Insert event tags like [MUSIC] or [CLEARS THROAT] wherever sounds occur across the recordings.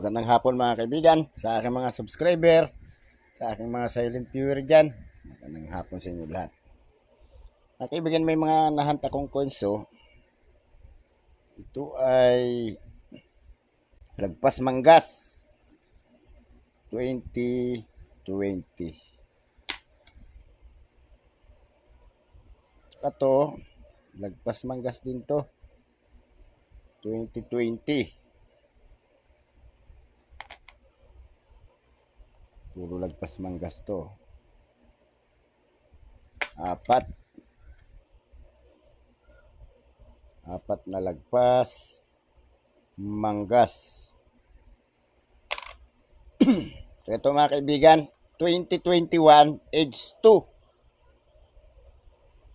Magandang hapon mga kaibigan, sa aking mga subscriber, sa aking mga silent viewer dyan. Magandang hapon sa inyo lahat. Mga kaibigan, may mga nahanta kong coins oh. Ito ay lagpas manggas 2020. Ito, lagpas manggas din to 2020. Puro lagpas manggas to. Apat. Apat na lagpas manggas. [CLEARS THROAT] ito mga kaibigan, 2021 age 2.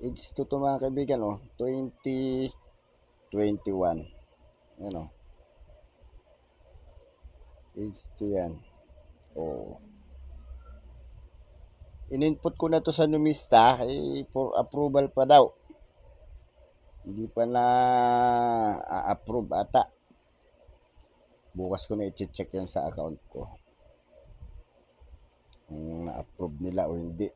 Age 2 to mga kaibigan oh, 2021. Ano? Age 2 yan. Oh in-input ko na to sa numista eh, for approval pa daw. Hindi pa na a-approve ata. Bukas ko na i-check yan sa account ko. Kung na-approve nila o hindi.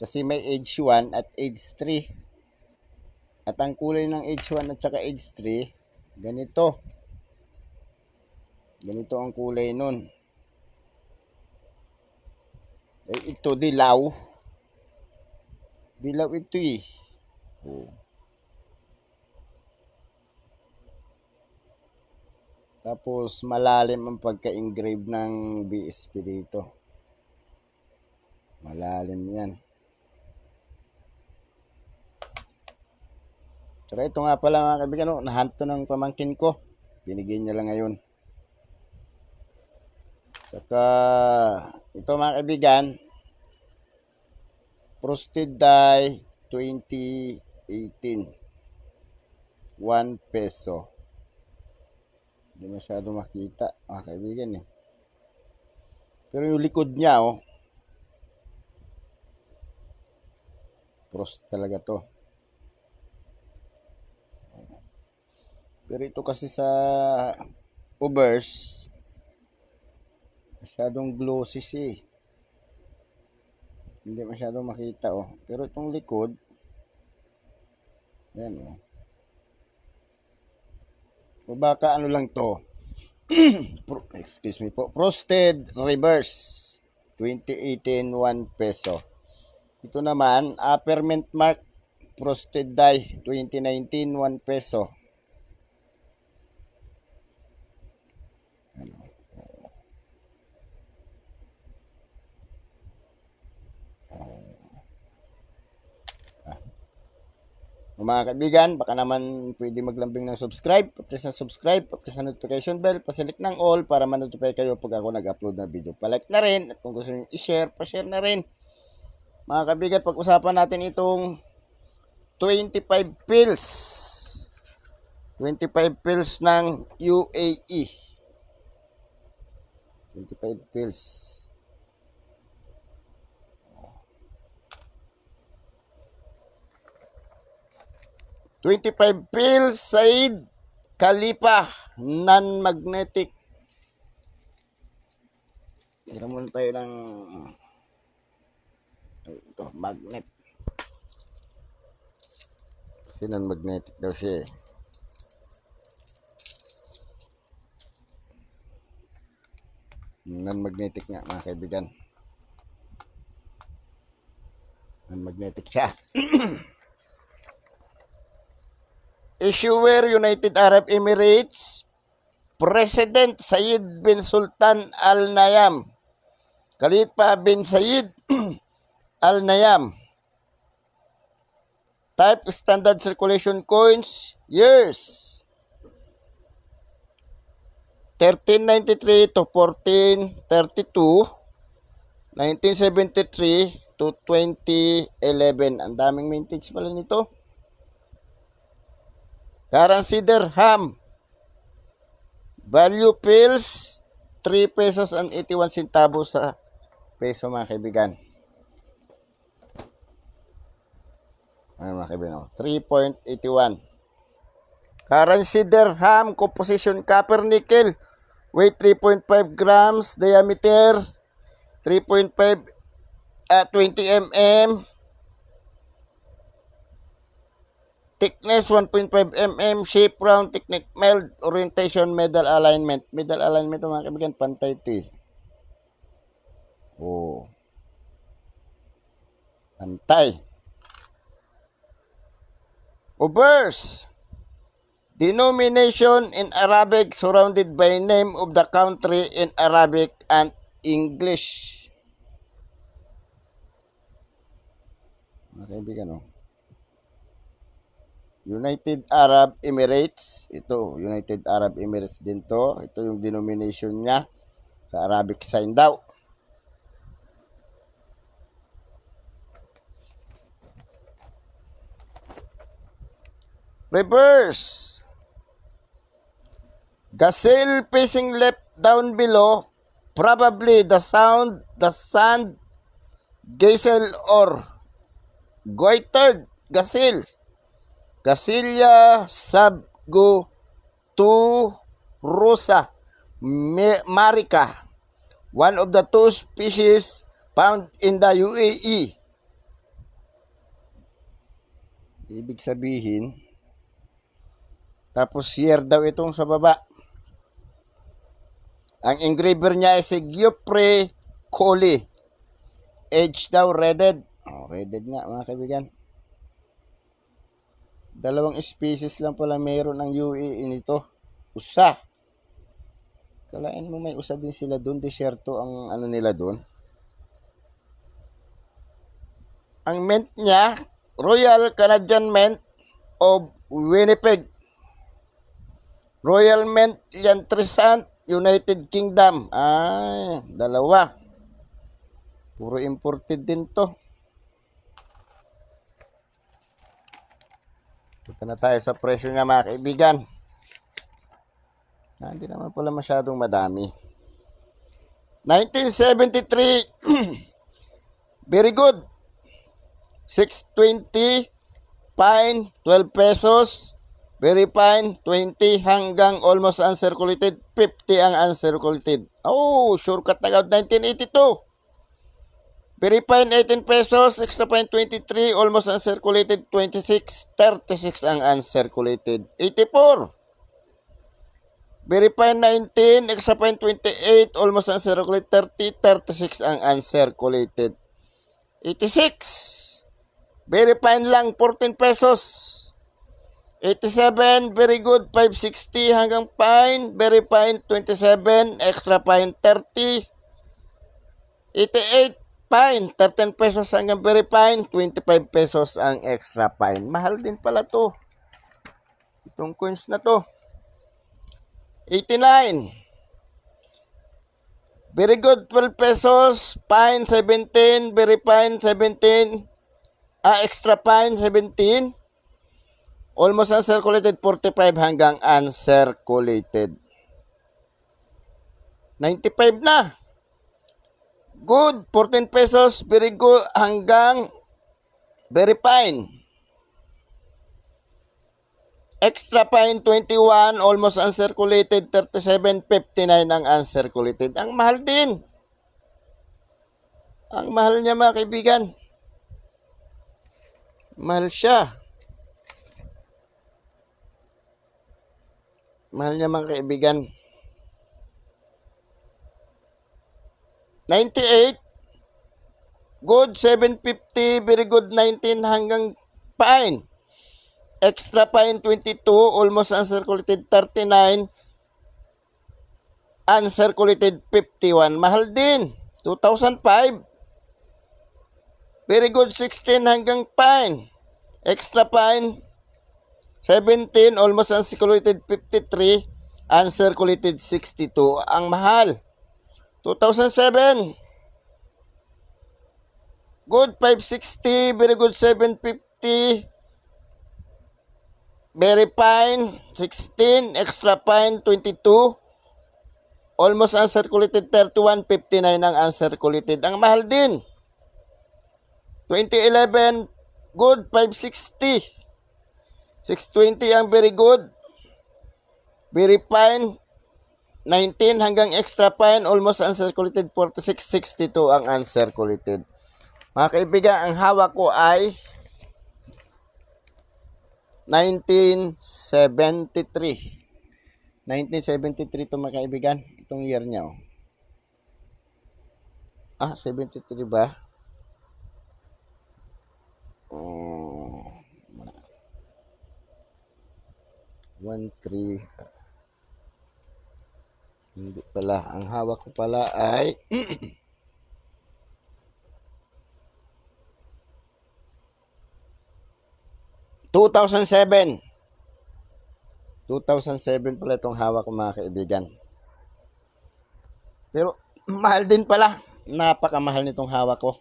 Kasi may age 1 at age 3 at ang kulay ng age 1 at saka age 3 ganito Ganito ang kulay nun. Eh, ito dilaw. Dilaw ito eh. Oh. Tapos malalim ang pagka-engrave ng BSP dito. Malalim yan. Saka ito nga pala mga kaibigan, no, nahanto ng pamangkin ko. Binigyan niya lang ngayon. Saka, ito mga kaibigan, Frosted Die 2018. 1 peso. Hindi masyado makita, mga kaibigan eh. Pero yung likod niya, oh. Frost talaga to. Pero ito kasi sa Ubers, masyadong glossy siya eh. Hindi masyadong makita oh. Pero itong likod, yan oh. O baka ano lang to. [CLEARS THROAT] Excuse me po. Frosted Reverse. 2018, 1 peso. Ito naman, Upper Mint Mark Frosted Die 2019, 1 peso. Mga kaibigan, baka naman pwede maglambing ng subscribe, pa-press na subscribe, pa-press na notification bell, pa-select ng all para ma-notify kayo pag ako nag-upload ng video. Pa-like na rin, at kung gusto niyo i-share, pa-share na rin. Mga kaibigan, pag-usapan natin itong 25 pills. 25 pills ng UAE. 25 pills. 25 pills Said Khalifa non-magnetic. Tira muna tayo ng ito, magnet. Kasi non-magnetic daw siya eh. Non-magnetic nga mga kaibigan. Non-magnetic siya. [CLEARS THROAT] Issuer United Arab Emirates President Said bin Sultan Al Nayam Khalifa bin Said [CLEARS THROAT] Al Nayam Type Standard Circulation Coins Years. 1393 to 1432 1973 to 2011 ang daming vintage pala nito Currency dirham. Value pills, 3 pesos and 81 centavos sa peso mga kaibigan. Ayan mga kaibigan. oh. 3.81. Currency dirham, composition copper nickel, weight 3.5 grams, diameter 3.5 at 20 mm, thickness 1.5 mm, shape round, technique meld, orientation, medal alignment. Medal alignment mga kaibigan, pantay ito eh. Oh. Pantay. Obverse. Denomination in Arabic surrounded by name of the country in Arabic and English. Mga kaibigan, oh. United Arab Emirates. Ito, United Arab Emirates din to. Ito yung denomination niya sa Arabic sign daw. Reverse. Gazelle facing left down below. Probably the sound, the sand, gazelle or goitered gazelle. Gasilia sabgo tu rusa me- marica. One of the two species found in the UAE. Ibig sabihin, tapos year daw itong sa baba. Ang engraver niya ay si Giuffre Colli. Age daw redded. Oh, redded nga mga kaibigan. Dalawang species lang pala mayroon ng UAE nito. Usa. Kalain mo may usa din sila doon. Desierto ang ano nila doon. Ang mint niya, Royal Canadian Mint of Winnipeg. Royal Mint yan Trisant, United Kingdom. Ay, dalawa. Puro imported din to. Punta na tayo sa presyo nga mga kaibigan. Ah, hindi naman pala masyadong madami. 1973, [CLEARS THROAT] very good. 620, fine, 12 pesos. Very fine, 20 hanggang almost uncirculated, 50 ang uncirculated. Oh, shortcut na agad, 1982. Very fine, 18 pesos. Extra fine, 23. Almost uncirculated, 26. 36 ang uncirculated. 84. Very fine, 19. Extra fine, 28. Almost uncirculated, 30. 36 ang uncirculated. 86. Very fine lang, 14 pesos. 87, very good, 560 hanggang fine. Very fine, 27. Extra fine, 30. 88, fine. 13 pesos hanggang very fine. 25 pesos ang extra fine. Mahal din pala to. Itong coins na to. 89. Very good, 12 pesos. Fine, 17. Very fine, 17. Ah, extra fine, 17. Almost uncirculated, 45 hanggang uncirculated. 95 na. Good, 14 pesos, very good, hanggang very fine. Extra fine, 21, almost uncirculated, 37, 59 ang uncirculated. Ang mahal din. Ang mahal niya mga kaibigan. Mahal siya. Mahal niya mga kaibigan. 98. Good, 750. Very good, 19 hanggang fine. Extra fine, 22. Almost uncirculated, 39. Uncirculated, 51. Mahal din. 2005. Very good, 16 hanggang fine. Extra fine, 17. Almost uncirculated, 53. Uncirculated, 62. Ang mahal. 2007. Good 560, very good 750. Very fine 16, extra fine 22. Almost uncirculated 31, 59 ang uncirculated. Ang mahal din. 2011, good 560. 620 ang very good. very fine 19 hanggang extra fine, almost uncirculated 46, 62 ang uncirculated. Mga kaibigan, ang hawak ko ay 1973. 1973 to mga kaibigan. Itong year niya. Oh. Ah, 73 ba? Oh. 1, 3. Hindi pala. Ang hawak ko pala ay [CLEARS THROAT] 2007. 2007 pala itong hawak ko mga kaibigan. Pero [CLEARS THROAT] mahal din pala. Napakamahal nitong hawak ko.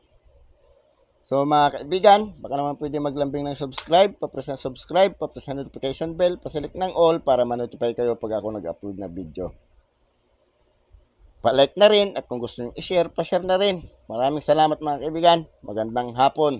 So mga kaibigan, baka naman pwede maglambing ng subscribe, papress ng subscribe, papress ng notification bell, pasilik ng all para ma-notify kayo pag ako nag-upload na video. Pa-like na rin at kung gusto nyo i-share, pa-share na rin. Maraming salamat mga kaibigan. Magandang hapon.